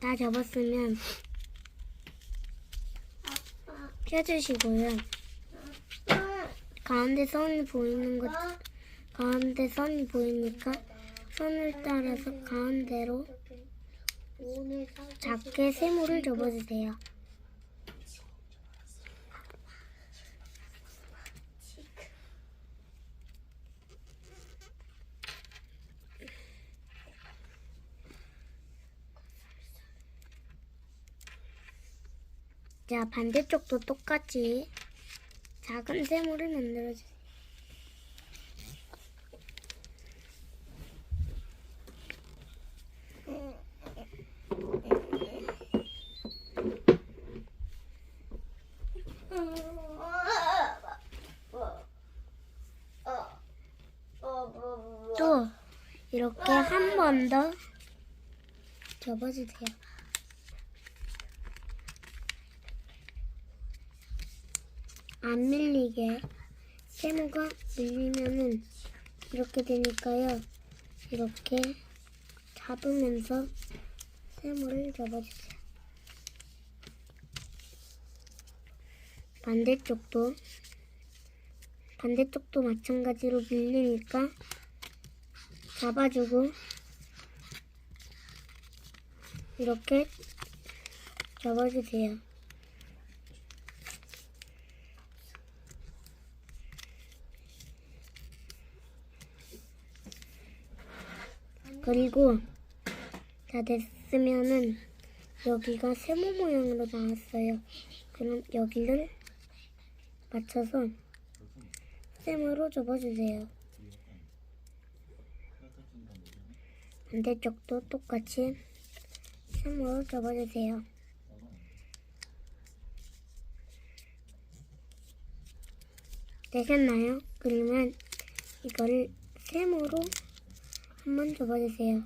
다 접었으면 펴주시고요. 가운데 선이 보이는 것, 가운데 선이 보이니까 선을 따라서 가운데로 작게 세모를 접어주세요. 자, 반대쪽도 똑같이 작은 세모를 만들어주세요. 또 이렇게 한 번 더 접어주세요. 안 밀리게 세모가 밀리면은 이렇게 되니까요. 이렇게 잡으면서 세모를 접어주세요. 반대쪽도 반대쪽도 마찬가지로 밀리니까 잡아주고 이렇게 접어주세요. 그리고 다 됐으면은 여기가 세모 모양으로 나왔어요. 그럼 여기를 맞춰서 세모로 접어주세요. 반대쪽도 똑같이 세모로 접어주세요. 되셨나요? 그러면 이거를 세모로 한번 접어주세요.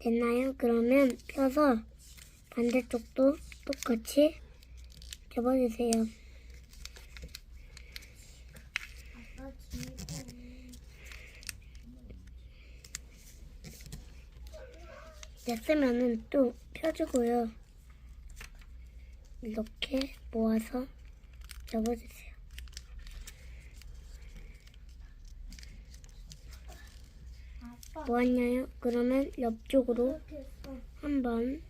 됐나요? 그러면 펴서 반대쪽도 똑같이 접어주세요. 됐으면은 또 펴주고요. 이렇게 모아서 접어주세요. 모았나요? 그러면 옆쪽으로 한번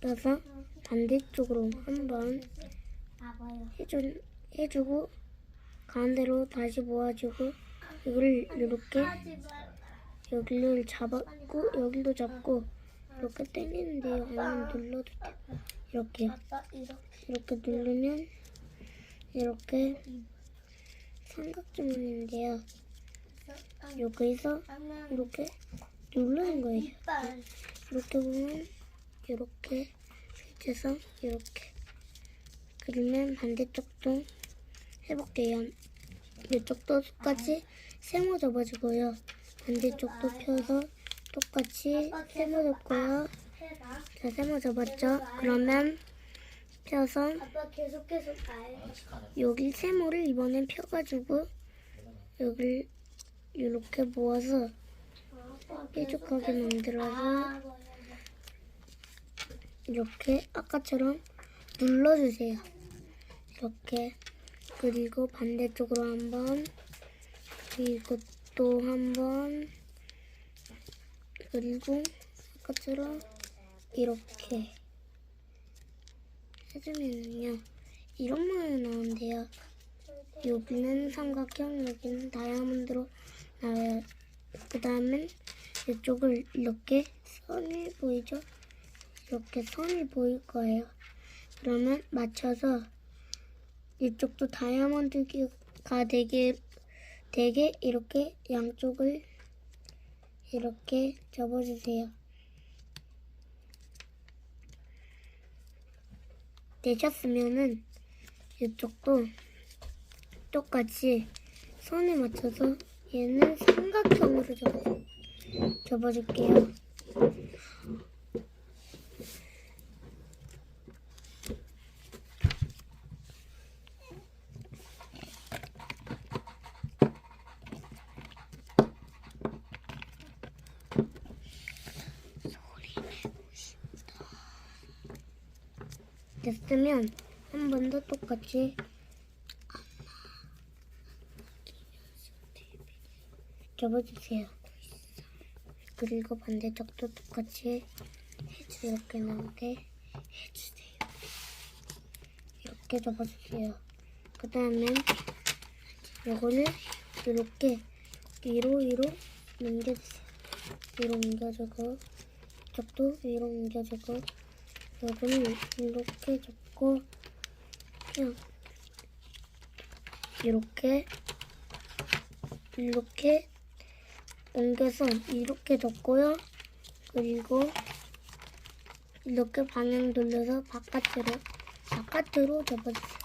떠서 반대쪽으로 한번 해준, 해주고 가운데로 다시 모아주고 이걸 이렇게 여기를 잡았고 여기도 잡고 이렇게 당기는데요. 아니면 눌러도 돼요. 이렇게 이렇게 누르면 이렇게 삼각존인데요. 여기서 이렇게 누르는 거예요. 이렇게 보면 이렇게 해서 이렇게 그러면 반대쪽도 해볼게요. 이쪽도 똑같이 세모 접어주고요. 반대쪽도 펴서 똑같이 세모 접고요. 자, 세모 접었죠? 그러면 펴서. 여기 세모를 이번엔 펴가지고 여기를 이렇게 모아서 뾰족하게 만들어서 이렇게 아까처럼 눌러주세요. 이렇게 그리고 반대쪽으로 한번 그리고 또 한번 그리고 아까처럼 이렇게 해주면요 이런 모양이 나온대요. 여기는 삼각형, 여기는 다이아몬드로 그 다음엔 이쪽을 이렇게 선이 보이죠? 이렇게 선이 보일 거예요. 그러면 맞춰서 이쪽도 다이아몬드가 되게 되게 이렇게 양쪽을 이렇게 접어주세요. 되셨으면은 이쪽도 똑같이 선에 맞춰서 얘는 삼각형으로 접어, 접어줄게요. 됐으면 한 번 더 똑같이 접어주세요. 그리고 반대쪽도 똑같이 해주 이렇게 나오게 해주세요. 이렇게 접어주세요. 그 다음엔 이거를 이렇게 위로 위로 넘겨주세요. 위로 옮겨주고 이쪽도 위로 옮겨주고 요거는 이렇게 접고 그냥 이렇게 이렇게 옮겨서 이렇게 접고요. 그리고 이렇게 방향 돌려서 바깥으로 바깥으로 접어주세요.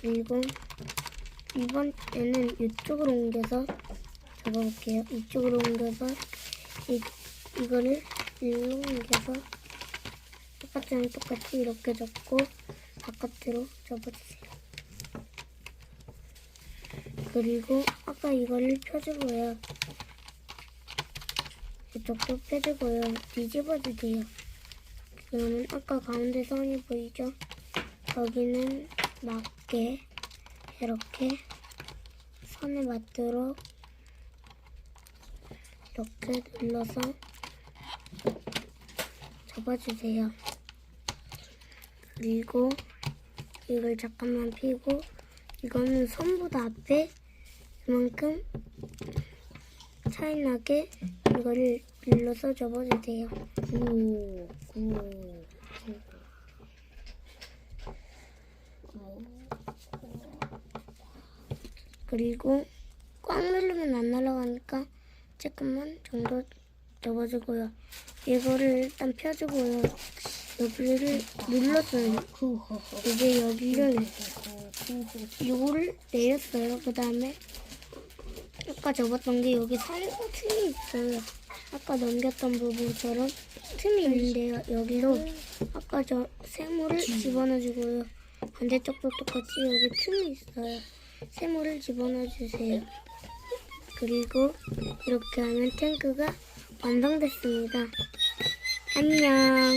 그리고 이번에는 이쪽으로 옮겨서 접어볼게요. 이쪽으로 옮겨서 이, 이거를 일로 옮겨서 똑같이랑 똑같이 이렇게 접고 바깥으로 접어주세요. 그리고 아까 이거를 펴주고요. 이쪽도 펴주고요. 뒤집어주세요. 그러면 아까 가운데 선이 보이죠? 여기는 맞게 이렇게 선에 맞도록 이렇게 눌러서 접어주세요. 그리고 이걸 잠깐만 피고 이거는 선보다 앞에 이만큼 차이 나게 이거를 눌러서 접어주세요. 구, 구, 그리고 꽉 누르면 안 날아가니까 조금만 정도 접어주고요. 이거를 일단 펴주고요. 여기를 눌렀어요. 이제 여기를 이거를 내렸어요. 그 다음에 아까 접었던 게 여기 살짝 틈이 있어요. 아까 넘겼던 부분처럼 틈이 있는데요. 여기로 아까 저 세모를 집어넣어주고요. 반대쪽도 똑같이 여기 틈이 있어요. 세모를 집어넣어주세요. 그리고 이렇게 하면 탱크가 완성됐습니다. 안녕.